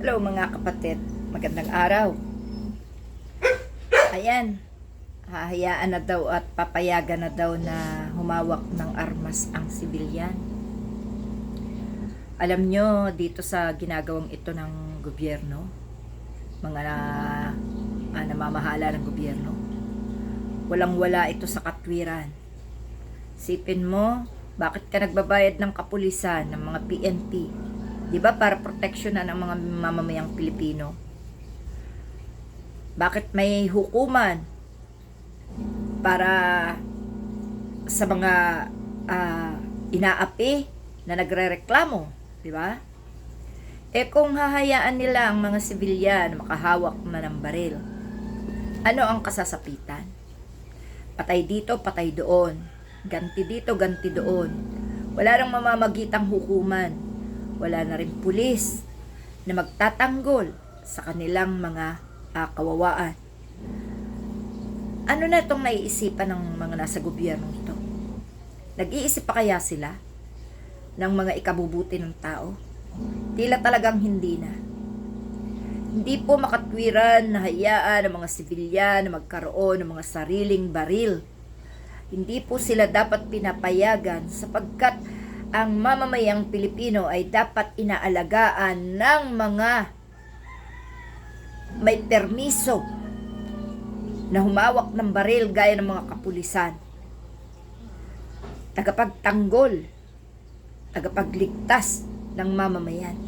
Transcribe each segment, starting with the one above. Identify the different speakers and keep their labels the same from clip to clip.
Speaker 1: Hello mga kapatid, magandang araw. Ayan, hahayaan na daw at papayagan na daw na humawak ng armas ang sibilyan. Alam nyo, dito sa ginagawang ito ng gobyerno, mga na, ah, namamahala ng gobyerno, walang wala ito sa katwiran. Sipin mo, bakit ka nagbabayad ng kapulisan, ng mga PNP, Di ba para proteksyonan ang mga mamamayang Pilipino? Bakit may hukuman para sa mga ah, inaapi na nagrereklamo, di ba? Eh kung hahayaan nila ang mga sibilyan makahawak na ng baril, ano ang kasasapitan? Patay dito, patay doon. Ganti dito, ganti doon. Wala nang mamamagitang hukuman wala na rin pulis na magtatanggol sa kanilang mga ah, kawawaan. Ano na itong naiisipan ng mga nasa gobyerno ito? Nag-iisip pa kaya sila ng mga ikabubuti ng tao? Tila talagang hindi na. Hindi po makatwiran na hayaan ng mga sibilyan na magkaroon ng mga sariling baril. Hindi po sila dapat pinapayagan sapagkat ang mamamayang Pilipino ay dapat inaalagaan ng mga may permiso na humawak ng baril gaya ng mga kapulisan. Tagapagtanggol, tagapagligtas ng mamamayan.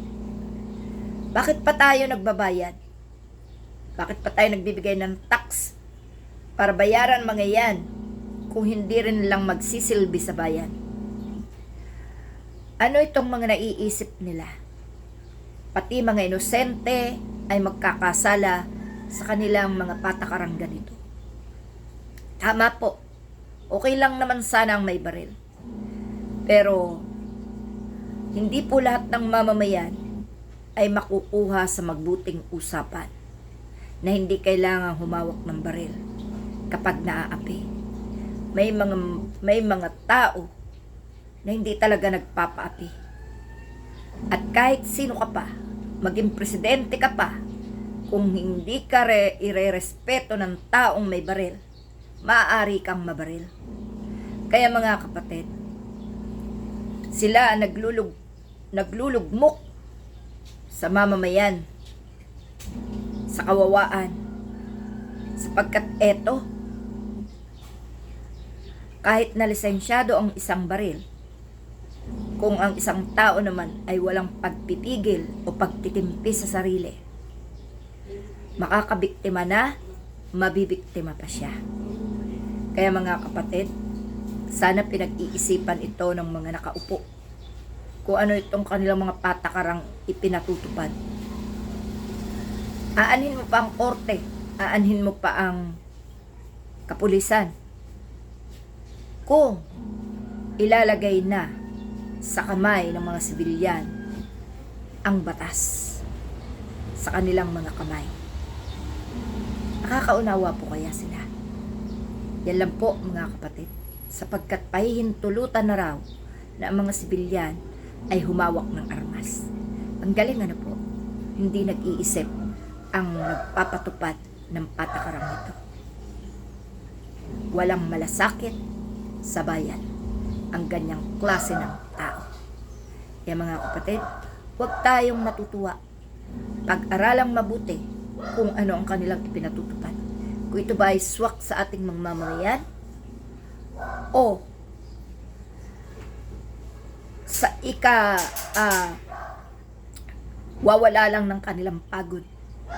Speaker 1: Bakit pa tayo nagbabayad? Bakit pa tayo nagbibigay ng tax para bayaran mga yan kung hindi rin lang magsisilbi sa bayan? Ano itong mga naiisip nila? Pati mga inosente ay magkakasala sa kanilang mga patakarang ganito. Tama po. Okay lang naman sana ang may baril. Pero, hindi po lahat ng mamamayan ay makukuha sa magbuting usapan na hindi kailangang humawak ng baril kapag naaapi. May mga may mga tao na hindi talaga nagpapaapi. At kahit sino ka pa, maging presidente ka pa, kung hindi ka re irerespeto ng taong may baril, maaari kang mabaril. Kaya mga kapatid, sila naglulug, naglulugmok sa mamamayan, sa kawawaan, sapagkat eto, kahit na lisensyado ang isang baril, kung ang isang tao naman ay walang pagpipigil o pagtitimpi sa sarili. Makakabiktima na, mabibiktima pa siya. Kaya mga kapatid, sana pinag-iisipan ito ng mga nakaupo kung ano itong kanilang mga patakarang ipinatutupad. Aanhin mo pa ang korte, aanhin mo pa ang kapulisan. Kung ilalagay na sa kamay ng mga sibilyan ang batas sa kanilang mga kamay. Nakakaunawa po kaya sila. Yan lang po mga kapatid, sapagkat pahihintulutan na raw na ang mga sibilyan ay humawak ng armas. Ang galing ano po, hindi nag-iisip ang nagpapatupad ng patakarang ito. Walang malasakit sa bayan ang ganyang klase ng tao. Kaya mga kapatid, huwag tayong natutuwa. Pag-aralang mabuti kung ano ang kanilang ipinatutupad. Kung ito ba ay swak sa ating mga mamamayan o sa ika ah, wawala lang ng kanilang pagod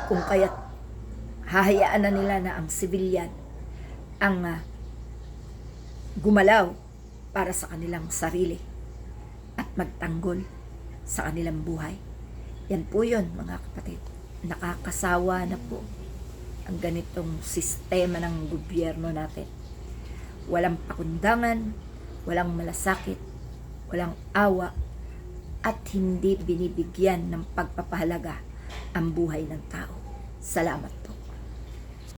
Speaker 1: kung kaya hahayaan na nila na ang sibilyan ang ah, gumalaw para sa kanilang sarili at magtanggol sa kanilang buhay. Yan po yun, mga kapatid. Nakakasawa na po ang ganitong sistema ng gobyerno natin. Walang pakundangan, walang malasakit, walang awa, at hindi binibigyan ng pagpapahalaga ang buhay ng tao. Salamat.